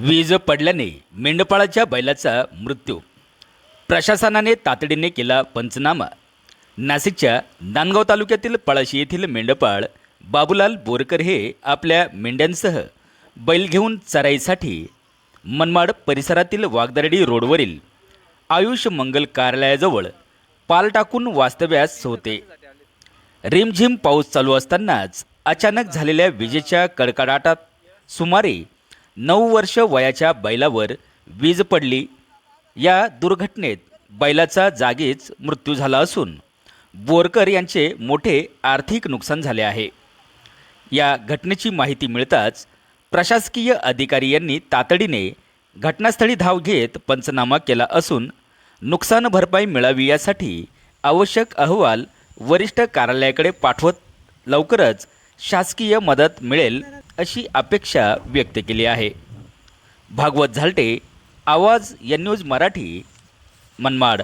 वीज पडल्याने मेंढपाळाच्या बैलाचा मृत्यू. प्रशासनाने तातडीने केला पंचनामा. नाशिकच्या नांदगाव तालुक्यातील पळाशी येथील मेंढपाळ बाबूलाल बोरकर हे आपल्या मेंढ्यांसह बैल घेऊन चराईसाठी मनमाड परिसरातील वागदरडी रोडवरील आयुष मंगल कार्यालयाजवळ पाल टाकून वास्तव्यास होते. रिमझिम पाऊस चालू असतानाच अचानक झालेल्या विजेच्या कडकडाटात सुमारे नऊ वर्ष वयाच्या बैलावर वीज पडली. या दुर्घटनेत बैलाचा जागीच मृत्यू झाला असून बोरकर यांचे मोठे आर्थिक नुकसान झाले आहे. या घटनेची माहिती मिळताच प्रशासकीय अधिकारी यांनी तातडीने घटनास्थळी धाव घेत पंचनामा केला असून नुकसान भरपाई मिळावी यासाठी आवश्यक अहवाल वरिष्ठ कार्यालयाकडे पाठवत लवकरच शासकीय मदत मिळेल अशी अपेक्षा व्यक्त केली आहे. भागवत झालटे आवाज या न्यूज मराठी मनमाड.